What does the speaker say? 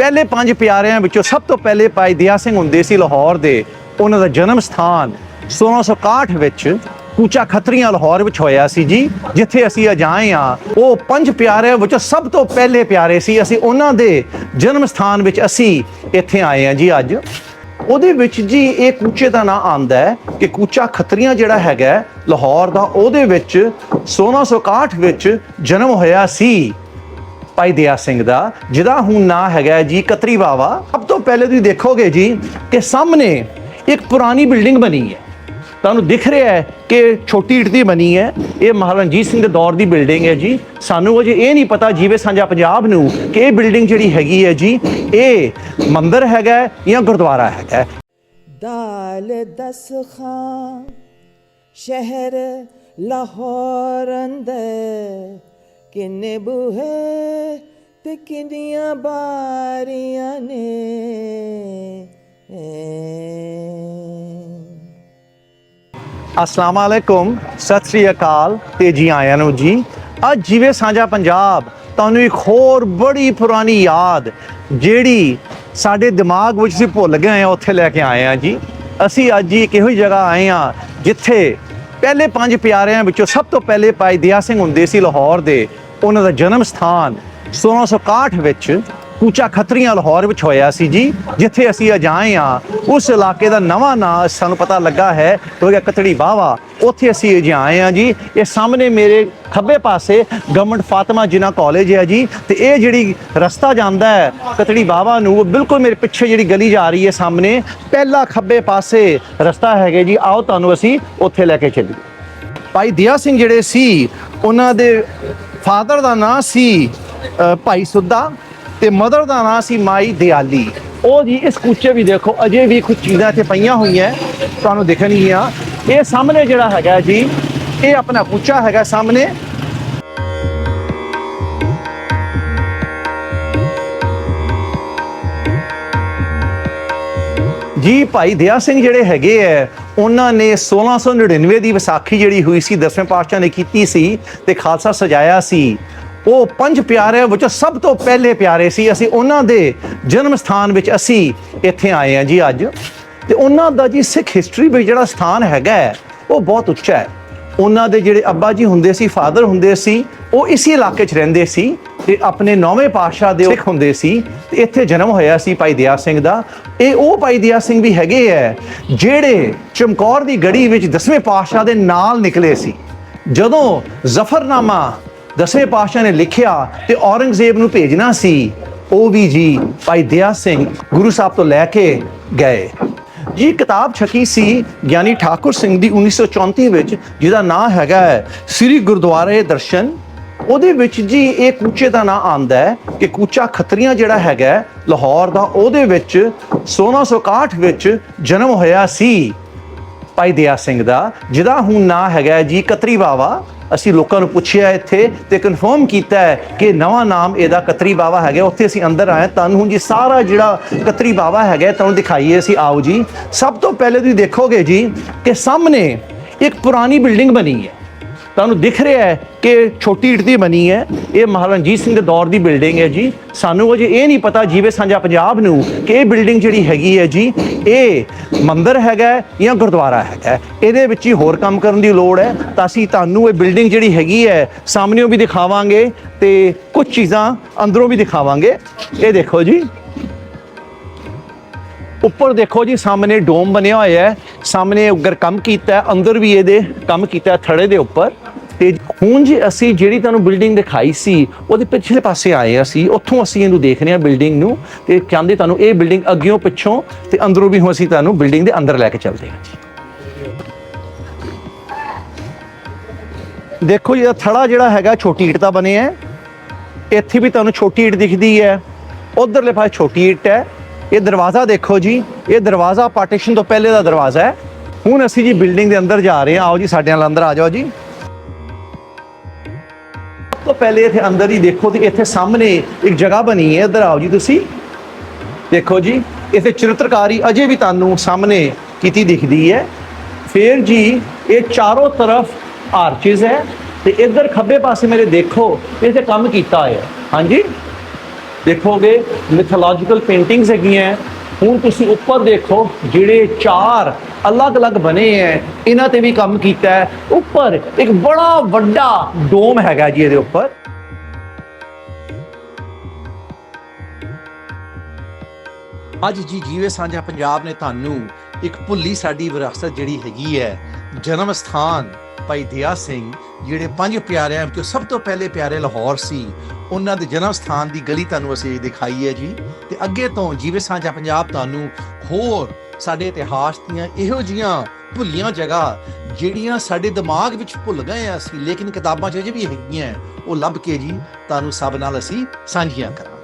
ਪਹਿਲੇ ਪੰਜ ਪਿਆਰਿਆਂ ਵਿੱਚੋਂ ਸਭ ਤੋਂ ਪਹਿਲੇ ਭਾਈ ਦਿਆ ਸਿੰਘ ਹੁੰਦੇ ਸੀ ਲਾਹੌਰ ਦੇ। ਉਹਨਾਂ ਦਾ ਜਨਮ ਸਥਾਨ 1661 ਵਿੱਚ ਕੂਚਾ ਖੱਤਰੀਆਂ ਲਾਹੌਰ ਵਿੱਚ ਹੋਇਆ ਸੀ ਜੀ, ਜਿੱਥੇ ਅਸੀਂ ਅੱਜ ਆਏ ਆ ਉਹ ਪੰਜ ਪਿਆਰਿਆਂ ਵਿੱਚੋਂ ਸਭ ਤੋਂ ਪਹਿਲੇ ਪਿਆਰੇ ਸੀ। ਅਸੀਂ ਉਹਨਾਂ ਦੇ ਜਨਮ ਸਥਾਨ ਵਿੱਚ ਅਸੀਂ ਇੱਥੇ ਆਏ ਆ ਜੀ ਅੱਜ। ਉਹਦੇ ਵਿੱਚ ਜੀ ਇਹ ਕੂਚੇ ਦਾ ਨਾਂ ਆਂਦਾ ਹੈ ਕਿ ਕੂਚਾ ਖੱਤਰੀਆਂ ਜਿਹੜਾ ਹੈਗਾ ਲਾਹੌਰ ਦਾ, ਉਹਦੇ ਵਿੱਚ 1661 ਵਿੱਚ ਜਨਮ ਹੋਇਆ ਸੀ। ਭਾਈ ਦਿਆ ਸਿੰਘ ਦਾ, ਜਿਹਦਾ ਹੁਣ ਨਾਂ ਹੈਗਾ ਜੀ ਕਤਰੀ ਬਾਵਾ। ਸਭ ਤੋਂ ਪਹਿਲੇ ਤੁਸੀਂ ਦੇਖੋਗੇ ਜੀ ਕਿ ਸਾਹਮਣੇ ਇੱਕ ਪੁਰਾਣੀ ਬਿਲਡਿੰਗ ਬਣੀ ਹੈ। ਤੁਹਾਨੂੰ ਦਿਖ ਰਿਹਾ ਹੈ ਕਿ ਛੋਟੀ ਇੱਟ ਦੀ ਬਣੀ ਹੈ। ਇਹ ਮਹਾਰਣਜੀਤ ਸਿੰਘ ਦੇ ਦੌਰ ਦੀ ਬਿਲਡਿੰਗ ਹੈ ਜੀ। ਸਾਨੂੰ ਅਜੇ ਇਹ ਨਹੀਂ ਪਤਾ ਜੀਵੇ ਸਾਂਝਾ ਪੰਜਾਬ ਨੂੰ ਕਿ ਇਹ ਬਿਲਡਿੰਗ ਜਿਹੜੀ ਹੈਗੀ ਹੈ ਜੀ, ਇਹ ਮੰਦਿਰ ਹੈਗਾ ਜਾਂ ਗੁਰਦੁਆਰਾ ਹੈਗਾ ਦਾਲ ਦਸ ਸ਼ਹਿਰ ਲਾਹੌਰ ਅੰਦਰ। ਕਿੰਨੇ ਬੂਹੇ ਤੇ ਕਿੰਨੀਆਂ ਬਾਰੀਆਂ ਨੇ? ਅਸਲਾਮ ਵਾਲੇਕੁਮ ਸਤਿ ਸ੍ਰੀ ਅਕਾਲ ਤੇ ਜੀ ਆਇਆਂ ਨੂੰ ਜੀ। ਅੱਜ ਜਿਵੇਂ ਸਾਂਝਾ ਪੰਜਾਬ, ਤੁਹਾਨੂੰ ਇੱਕ ਹੋਰ ਬੜੀ ਪੁਰਾਣੀ ਯਾਦ, ਜਿਹੜੀ ਸਾਡੇ ਦਿਮਾਗ ਵਿੱਚ ਸੀ ਭੁੱਲ ਗਏ ਆ ਉੱਥੇ ਲੈ ਕੇ ਆਏ ਆ ਜੀ। ਅਸੀਂ ਅੱਜ ਹੀ ਇੱਕ ਇਹੋ ਹੀ ਜਗ੍ਹਾ ਆਏ ਆ ਜਿੱਥੇ ਪਹਿਲੇ ਪੰਜ ਪਿਆਰਿਆਂ ਵਿੱਚੋਂ ਸਭ ਤੋਂ ਪਹਿਲੇ ਭਾਈ ਦਿਆ ਸਿੰਘ ਹੁੰਦੇ ਸੀ ਲਾਹੌਰ ਦੇ। ਉਹਨਾਂ ਦਾ ਜਨਮ ਸਥਾਨ 1661 ਵਿੱਚ ਕੂਚਾ ਖੱਤਰੀਆਂ ਲਾਹੌਰ ਵਿੱਚ ਹੋਇਆ ਸੀ ਜੀ, ਜਿੱਥੇ ਅਸੀਂ ਅੱਜ ਆਏ ਆ ਉਸ ਇਲਾਕੇ ਦਾ ਨਵਾਂ ਨਾਂ ਸਾਨੂੰ ਪਤਾ ਲੱਗਾ ਹੈ ਉਹ ਹੈ ਕਤੜੀ ਬਾਵਾ ਉੱਥੇ ਅਸੀਂ ਅੱਜ ਆਏ ਆ ਜੀ। ਇਹ ਸਾਹਮਣੇ ਮੇਰੇ ਖੱਬੇ ਪਾਸੇ ਗਵਰਨਮੈਂਟ ਫਾਤਿਮਾ ਜਿਨਾ ਕਾਲਜ ਹੈ ਜੀ, ਤੇ ਇਹ ਜਿਹੜੀ ਰਸਤਾ ਜਾਂਦਾ ਹੈ ਕਤੜੀ ਬਾਵਾ ਨੂੰ, ਉਹ ਬਿਲਕੁਲ ਮੇਰੇ ਪਿੱਛੇ ਜਿਹੜੀ ਗਲੀ ਜਾ ਰਹੀ ਹੈ ਸਾਹਮਣੇ, ਪਹਿਲਾ ਖੱਬੇ ਪਾਸੇ ਰਸਤਾ ਹੈਗਾ ਜੀ। ਆਓ ਤੁਹਾਨੂੰ ਅਸੀਂ ਉੱਥੇ ਲੈ ਕੇ ਚੱਲੀਏ। ਭਾਈ ਦਿਆ ਸਿੰਘ ਜਿਹੜੇ ਸੀ, ਉਹਨਾਂ ਦੇ ਫਾਦਰ ਦਾ ਨਾਂ ਸੀ ਭਾਈ ਸੁੱਦਾ ਤੇ ਮਦਰ ਦਾ ਨਾਂ ਸੀ ਮਾਈ ਦਿਆਲੀ। ਉਹ ਜੀ, ਇਸ ਕੂਚੇ ਵੀ ਦੇਖੋ, ਅਜੇ ਵੀ ਕੁਝ ਚੀਜ਼ਾਂ ਇੱਥੇ ਪਈਆਂ ਹੋਈਆਂ, ਤੁਹਾਨੂੰ ਦਿਖਣਗੀਆਂ। ਇਹ ਸਾਹਮਣੇ ਜਿਹੜਾ ਹੈਗਾ ਜੀ, ਇਹ ਆਪਣਾ ਕੂਚਾ ਹੈਗਾ ਸਾਹਮਣੇ। ਜੀ, ਭਾਈ ਦਿਆ ਸਿੰਘ ਜਿਹੜੇ ਹੈਗੇ ਐ ਉਹਨਾਂ ਨੇ 1699 ਦੀ ਵਿਸਾਖੀ ਜਿਹੜੀ ਹੋਈ ਸੀ ਦਸਵੇਂ ਪਾਤਸ਼ਾਹ ਨੇ ਕੀਤੀ ਸੀ ਤੇ ਖਾਲਸਾ ਸਜਾਇਆ ਸੀ। ਉਹ ਪੰਜ ਪਿਆਰਿਆਂ ਵਿੱਚੋਂ ਸਭ ਤੋਂ ਪਹਿਲੇ ਪਿਆਰੇ ਸੀ। ਅਸੀਂ ਉਹਨਾਂ ਦੇ ਜਨਮ ਸਥਾਨ ਵਿੱਚ ਅਸੀਂ ਇੱਥੇ ਆਏ ਆ ਜੀ ਅੱਜ। ਤੇ ਉਹਨਾਂ ਦਾ ਜੀ ਸਿੱਖ ਹਿਸਟਰੀ ਵਿੱਚ ਜਿਹੜਾ ਸਥਾਨ ਹੈਗਾ ਹੈ, ਉਹ ਬਹੁਤ ਉੱਚਾ ਹੈ। ਉਹਨਾਂ ਦੇ ਜਿਹੜੇ ਅੱਬਾ ਜੀ ਹੁੰਦੇ ਸੀ, ਫਾਦਰ ਹੁੰਦੇ ਸੀ, ਉਹ ਇਸੇ ਇਲਾਕੇ 'ਚ ਰਹਿੰਦੇ ਸੀ ਤੇ ਆਪਣੇ ਨੌਵੇਂ ਪਾਤਸ਼ਾਹ ਦੇ ਸਿੱਖ ਹੁੰਦੇ ਸੀ ਤੇ ਇੱਥੇ ਜਨਮ ਹੋਇਆ ਸੀ ਭਾਈ ਦਿਆ ਸਿੰਘ ਦਾ। ਇਹ ਉਹ ਭਾਈ ਦਿਆ ਸਿੰਘ ਵੀ ਹੈਗੇ ਐ, ਜਿਹੜੇ ਚਮਕੌਰ ਦੀ ਗੜੀ ਵਿੱਚ ਦਸਵੇਂ ਪਾਤਸ਼ਾਹ ਦੇ ਨਾਲ ਨਿਕਲੇ ਸੀ। ਜਦੋਂ ਜ਼ਫਰਨਾਮਾ ਦਸਵੇਂ ਪਾਤਸ਼ਾਹ ਨੇ ਲਿਖਿਆ ਤੇ ਔਰੰਗਜ਼ੇਬ ਨੂੰ ਭੇਜਣਾ ਸੀ, ਉਹ ਵੀ ਜੀ ਭਾਈ ਦਿਆ ਸਿੰਘ ਗੁਰੂ ਸਾਹਿਬ ਤੋਂ ਲੈ ਕੇ ਗਏ। ਜੀ, ਕਿਤਾਬ ਛਕੀ ਸੀ ਗਿਆਨੀ ਠਾਕੁਰ ਸਿੰਘ ਦੀ 1934 ਵਿੱਚ, ਜਿਹਦਾ ਨਾਮ ਹੈਗਾ ਹੈ ਸ੍ਰੀ ਗੁਰਦੁਆਰੇ ਦਰਸ਼ਨ। ਉਹਦੇ ਵਿੱਚ ਜੀ ਇਹ ਕੂਚੇ ਦਾ ਨਾਮ ਆਂਦਾ ਹੈ ਕਿ ਕੂਚਾ ਖੱਤਰੀਆਂ ਜਿਹੜਾ ਹੈਗਾ ਲਾਹੌਰ ਦਾ, ਉਹਦੇ ਵਿੱਚ 1661 ਵਿੱਚ ਜਨਮ ਹੋਇਆ ਸੀ ਭਾਈ ਦਿਆ ਸਿੰਘ ਦਾ, ਜਿਹਦਾ ਹੁਣ ਨਾਂ ਹੈਗਾ ਜੀ ਕਤਰੀ ਬਾਵਾ। ਅਸੀਂ ਲੋਕਾਂ ਨੂੰ ਪੁੱਛਿਆ ਇੱਥੇ ਤੇ ਕਨਫਰਮ ਕੀਤਾ ਹੈ ਕਿ ਨਵਾਂ ਨਾਮ ਇਹਦਾ ਕਤਰੀ ਬਾਵਾ ਹੈਗਾ। ਉੱਥੇ ਅਸੀਂ ਅੰਦਰ ਆਏ ਤੁਹਾਨੂੰ ਹੁਣ ਜੀ ਸਾਰਾ ਜਿਹੜਾ ਕਤਰੀ ਬਾਵਾ ਹੈਗਾ ਤੁਹਾਨੂੰ ਦਿਖਾਈਏ ਅਸੀਂ। ਆਓ ਜੀ। ਸਭ ਤੋਂ ਪਹਿਲੇ ਤੁਸੀਂ ਦੇਖੋਗੇ ਜੀ ਕਿ ਸਾਹਮਣੇ ਇੱਕ ਪੁਰਾਣੀ ਬਿਲਡਿੰਗ ਬਣੀ ਹੈ। ਤੁਹਾਨੂੰ ਦਿਖ ਰਿਹਾ ਹੈ ਕਿ ਛੋਟੀ ਇੱਟ ਦੀ ਬਣੀ ਹੈ। ਇਹ ਮਹਾਰਾਜਾ ਸਿੰਘ ਦੇ ਦੌਰ ਦੀ ਬਿਲਡਿੰਗ ਹੈ ਜੀ। ਸਾਨੂੰ ਅਜੇ ਇਹ ਨਹੀਂ ਪਤਾ ਜੀਵੇ ਸਾਂਝਾ ਪੰਜਾਬ ਨੂੰ ਕਿ ਇਹ ਬਿਲਡਿੰਗ ਜਿਹੜੀ ਹੈਗੀ ਹੈ ਜੀ, ਇਹ ਮੰਦਿਰ ਹੈਗਾ ਜਾਂ ਗੁਰਦੁਆਰਾ ਹੈਗਾ ਇਹਦੇ ਵਿੱਚ ਹੀ ਹੋਰ ਕੰਮ ਕਰਨ ਦੀ ਲੋੜ ਹੈ। ਤਾਂ ਅਸੀਂ ਤੁਹਾਨੂੰ ਇਹ ਬਿਲਡਿੰਗ ਜਿਹੜੀ ਹੈਗੀ ਹੈ, ਸਾਹਮਣੇੋਂ ਵੀ ਦਿਖਾਵਾਂਗੇ ਤੇ ਕੁਝ ਚੀਜ਼ਾਂ ਅੰਦਰੋਂ ਵੀ ਦਿਖਾਵਾਂਗੇ। ਇਹ ਦੇਖੋ ਜੀ। ਉੱਪਰ ਦੇਖੋ ਜੀ, ਸਾਹਮਣੇ ਡੋਮ ਬਣਿਆ ਹੋਇਆ ਹੈ। ਸਾਹਮਣੇ ਉੱਗਰ ਕੰਮ ਕੀਤਾ ਅੰਦਰ ਵੀ ਇਹਦੇ ਕੰਮ ਕੀਤਾ ਥੜੇ ਦੇ ਉੱਪਰ। ਤੇ ਹੁਣ ਜੀ ਅਸੀਂ ਜਿਹੜੀ ਤੁਹਾਨੂੰ ਬਿਲਡਿੰਗ ਦਿਖਾਈ ਸੀ, ਉਹਦੇ ਪਿਛਲੇ ਪਾਸੇ ਆਏ ਅਸੀਂ। ਉੱਥੋਂ ਅਸੀਂ ਇਹਨੂੰ ਦੇਖ ਰਹੇ ਹਾਂ ਬਿਲਡਿੰਗ ਨੂੰ। ਤੇ ਕਹਿੰਦੇ ਤੁਹਾਨੂੰ ਇਹ ਬਿਲਡਿੰਗ ਅੱਗਿਓਂ ਪਿੱਛੋਂ ਤੇ ਅੰਦਰੋਂ ਵੀ ਹੁਣ ਅਸੀਂ ਤੁਹਾਨੂੰ ਬਿਲਡਿੰਗ ਦੇ ਅੰਦਰ ਲੈ ਕੇ ਚੱਲਦੇ ਹਾਂ ਜੀ। ਦੇਖੋ ਜੀ, ਇਹ ਥੜਾ ਜਿਹੜਾ ਹੈਗਾ, ਛੋਟੀ ਇੱਟ ਦਾ ਬਣਿਆ ਹੈ। ਇੱਥੇ ਵੀ ਤੁਹਾਨੂੰ ਛੋਟੀ ਇੱਟ ਦਿਖਦੀ ਹੈ। ਉਧਰਲੇ ਪਾਸੇ ਛੋਟੀ ਇੱਟ ਹੈ। ਇਹ ਦਰਵਾਜ਼ਾ ਦੇਖੋ ਜੀ, ਇਹ ਦਰਵਾਜ਼ਾ ਪਾਰਟੀਸ਼ਨ ਤੋਂ ਪਹਿਲੇ ਦਾ ਦਰਵਾਜ਼ਾ ਹੈ। ਹੁਣ ਅਸੀਂ ਜੀ ਬਿਲਡਿੰਗ ਦੇ ਅੰਦਰ ਜਾ ਰਹੇ ਹਾਂ। ਆਓ ਜੀ, ਸਾਡੇ ਨਾਲ ਅੰਦਰ ਆ ਜਾਓ ਜੀ। ਸਭ ਤੋਂ ਪਹਿਲੇ ਇੱਥੇ ਅੰਦਰ ਹੀ ਦੇਖੋ ਤੇ ਇੱਥੇ ਸਾਹਮਣੇ ਇੱਕ ਜਗ੍ਹਾ ਬਣੀ ਹੈ। ਇੱਧਰ ਆਓ ਜੀ ਤੁਸੀਂ। ਦੇਖੋ ਜੀ, ਇੱਥੇ ਚਰਿੱਤਰਕਾਰੀ ਅਜੇ ਵੀ ਤੁਹਾਨੂੰ ਸਾਹਮਣੇ ਕੀਤੀ ਦਿਖਦੀ ਹੈ। ਫਿਰ ਜੀ, ਇਹ ਚਾਰੋਂ ਤਰਫ ਆਰਚਿਸ ਹੈ ਤੇ ਇੱਧਰ ਖੱਬੇ ਪਾਸੇ ਮੇਰੇ ਦੇਖੋ, ਇੱਥੇ ਕੰਮ ਕੀਤਾ ਹੈ। ਹਾਂਜੀ? ਦੇਖੋਗੇ ਮਿਥੋਲੋਜੀਕਲ ਪੇਂਟਿੰਗਸ ਹੈਗੀਆਂ। ਹੁਣ ਤੁਸੀਂ ਉੱਪਰ ਦੇਖੋ, ਜਿਹੜੇ ਚਾਰ ਅਲੱਗ-ਅਲੱਗ ਬਣੇ ਹੈ ਇਹਨਾਂ ਤੇ ਵੀ ਕੰਮ ਕੀਤਾ ਹੈ ਉੱਪਰ ਇੱਕ ਬੜਾ ਵੱਡਾ ਡੋਮ ਹੈਗਾ ਜੀ ਇਹਦੇ ਉੱਪਰ। ਅੱਜ ਜੀ ਜੀਵੇ ਸਾਂਝਾ ਪੰਜਾਬ ਨੇ ਤੁਹਾਨੂੰ ਇੱਕ ਭੁੱਲੀ ਸਾਡੀ ਵਿਰਾਸਤ ਜਿਹੜੀ ਹੈਗੀ ਹੈ ਜਨਮ ਸਥਾਨ। ਭਾਈ ਦਿਆ ਸਿੰਘ, ਜਿਹੜੇ ਪੰਜ ਪਿਆਰਿਆਂ ਵਿੱਚੋਂ ਸਭ ਤੋਂ ਪਹਿਲੇ ਪਿਆਰੇ ਲਾਹੌਰ ਸੀ, ਉਹਨਾਂ ਦੇ ਜਨਮ ਸਥਾਨ ਦੀ ਗਲੀ ਤੁਹਾਨੂੰ ਅਸੀਂ ਦਿਖਾਈ ਹੈ ਜੀ। ਤੇ ਅੱਗੇ ਤੋਂ ਜੀਵੇ ਸਾਂਝਾ ਪੰਜਾਬ ਤੁਹਾਨੂੰ ਹੋਰ ਸਾਡੇ ਇਤਿਹਾਸ ਦੀਆਂ ਇਹੋ ਜੀਆਂ ਭੁੱਲੀਆਂ ਜਗ੍ਹਾ, ਜਿਹੜੀਆਂ ਸਾਡੇ ਦਿਮਾਗ ਵਿੱਚ ਭੁੱਲ ਗਏ ਆ ਅਸੀਂ, ਲੇਕਿਨ ਕਿਤਾਬਾਂ 'ਚ ਅਜੇ ਵੀ ਹੈਗੀਆਂ, ਉਹ ਲੱਭ ਕੇ ਜੀ, ਤੁਹਾਨੂੰ ਸਭ ਨਾਲ ਅਸੀਂ ਸਾਂਝੀਆਂ ਕਰਾਂ